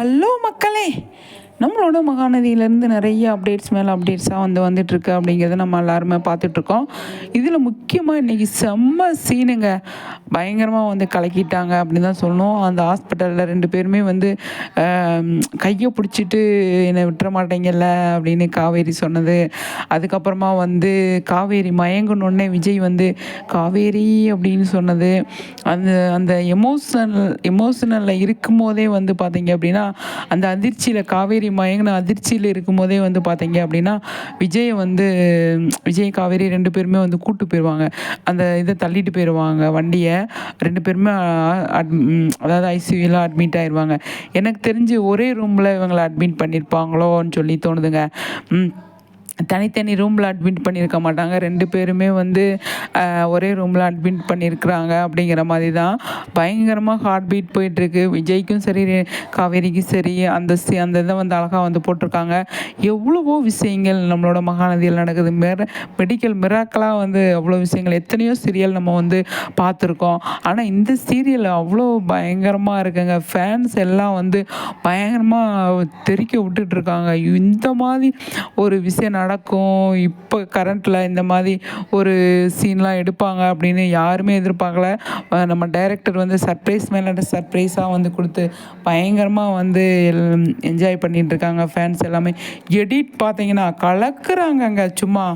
Hello மக்களே. நம்மளோட மகாநதியிலேருந்து நிறைய அப்டேட்ஸ் மேலே அப்டேட்ஸாக வந்து வந்துட்டுருக்கு அப்படிங்கிறத நம்ம எல்லாருமே பார்த்துட்ருக்கோம் இதில் முக்கியமாக இன்றைக்கி செம்ம சீனுங்க பயங்கரமாக வந்து கலக்கிட்டாங்க அப்படின்னு தான் சொல்லணும். அந்த ஹாஸ்பிட்டலில் ரெண்டு பேருமே வந்து கையை பிடிச்சிட்டு என்னை விட்டுற மாட்டேங்கல்ல அப்படின்னு காவேரி சொன்னது. அதுக்கப்புறமா வந்து காவேரி மயங்கணுன்னே விஜய் வந்து காவேரி அப்படின்னு சொன்னது. அந்த அந்த எமோஷனல் எமோஷனலில் இருக்கும்போதே வந்து பார்த்தீங்க அப்படின்னா அந்த அதிர்ச்சியில் காவேரி மயங்கின அதிர்ச்சியில் இருக்கும்போதே வந்து பார்த்தீங்க அப்படின்னா விஜய் வந்து விஜய் காவேரி ரெண்டு பேருமே வந்து கூட்டு போயிடுவாங்க அந்த இதை தள்ளிட்டு போயிடுவாங்க வண்டியை. ரெண்டு பேருமே அதாவது ஐசியூவில் அட்மிட் ஆயிடுவாங்க எனக்கு தெரிஞ்சு ஒரே ரூமில் இவங்களை அட்மிட் பண்ணியிருப்பாங்களோன்னு சொல்லி தோணுதுங்க. ம். தனித்தனி ரூமில் அட்மிட் பண்ணியிருக்க மாட்டாங்க. ரெண்டு பேருமே வந்து ஒரே ரூமில் அட்மிட் பண்ணியிருக்கிறாங்க அப்படிங்கிற மாதிரி தான் பயங்கரமாக ஹார்ட் பீட் போயிட்டுருக்கு. விஜய்க்கும் சரி காவேரிக்கும் சரி அந்த சி அந்த இதை வந்து அழகாக வந்து போட்டிருக்காங்க. எவ்வளவோ விஷயங்கள் நம்மளோட மகாநதியில் நடக்குது. மெர மெடிக்கல் மிராக்கலாக வந்து அவ்வளோ விஷயங்கள். எத்தனையோ சீரியல் நம்ம வந்து பார்த்துருக்கோம். ஆனால் இந்த சீரியல் அவ்வளோ பயங்கரமாக இருக்குங்க. ஃபேன்ஸ் எல்லாம் வந்து பயங்கரமாக தெறிக்க விட்டுட்ருக்காங்க இந்த மாதிரி ஒரு விஷயம் நடக்கும். இப்போ கரண்ட்டில் இந்த மாதிரி ஒரு சீன்லாம் எடுப்பாங்க அப்படின்னு யாருமே எதிர்பார்க்கல. நம்ம டைரக்டர் வந்து சர்ப்ரைஸ் மேலே சர்ப்ரைஸாக வந்து கொடுத்து பயங்கரமாக வந்து என்ஜாய் பண்ணிகிட்டு இருக்காங்க ஃபேன்ஸ் எல்லாமே. எடிட் பார்த்தீங்கன்னா கலக்குறாங்கங்க சும்மா.